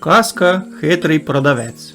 Казка хитрий продавець.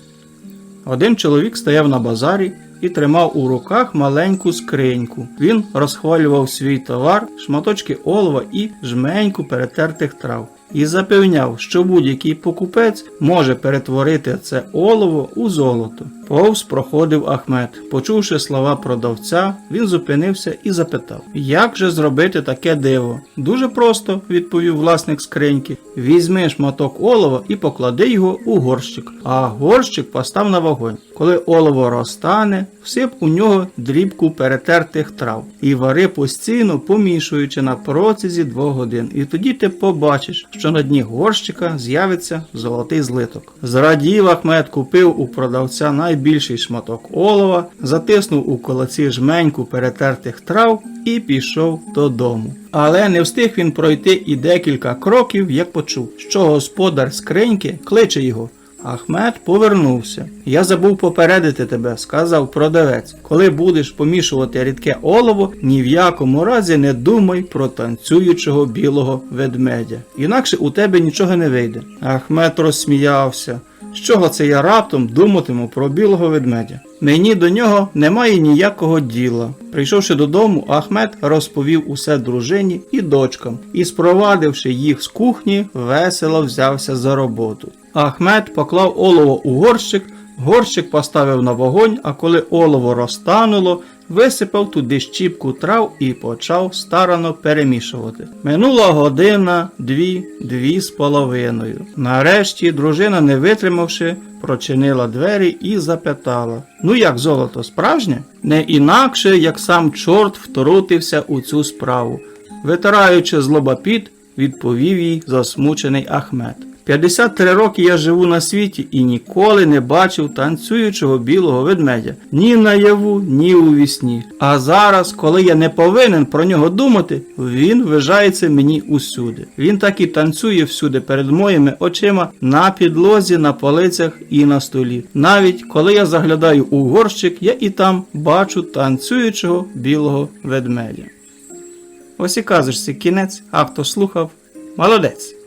Один чоловік стояв на базарі і тримав у руках маленьку скриньку. Він розхвалював свій товар, шматочки олова і жменьку перетертих трав. І запевняв, що будь-який покупець може перетворити це олово у золото. Повз проходив Ахмед. Почувши слова продавця, він зупинився і запитав: Як же зробити таке диво? Дуже просто, відповів власник скриньки. Візьми шматок олова і поклади його у горщик, а горщик постав на вогонь. Коли олово розтане, всип у нього дрібку перетертих трав і вари постійно помішуючи на протязі двох годин. І тоді ти побачиш, що на дні горщика з'явиться золотий злиток. Зрадів Ахмед купив у продавця найбільший шматок олова, затиснув у колоці жменьку перетертих трав і пішов додому. Але не встиг він пройти і декілька кроків, як почув, що господар скриньки кличе його. Ахмед повернувся. Я забув попередити тебе, сказав продавець. Коли будеш помішувати рідке олово, ні в якому разі не думай про танцюючого білого ведмедя. Інакше у тебе нічого не вийде. Ахмед розсміявся. З чого це я раптом думатиму про білого ведмедя? Мені до нього немає ніякого діла. Прийшовши додому, Ахмед розповів усе дружині і дочкам і, спровадивши їх з кухні, весело взявся за роботу. Ахмед поклав олово у горщик, горщик поставив на вогонь, а коли олово розтануло, висипав туди щіпку трав і почав старано перемішувати. Минула година, дві, дві з половиною. Нарешті дружина, не витримавши, прочинила двері і запитала: Ну як золото, справжнє? Не інакше, як сам чорт втрутився у цю справу. Витираючи злобопіт, відповів їй засмучений Ахмед. 53 роки я живу на світі і ніколи не бачив танцюючого білого ведмедя ні наяву, ні у вісні. А зараз, коли я не повинен про нього думати, він вважається мені усюди. Він так і танцює всюди перед моїми очима на підлозі, на полицях і на столі. Навіть коли я заглядаю у горщик, я і там бачу танцюючого білого ведмедя. Ось і казочці кінець, а хто слухав, молодець.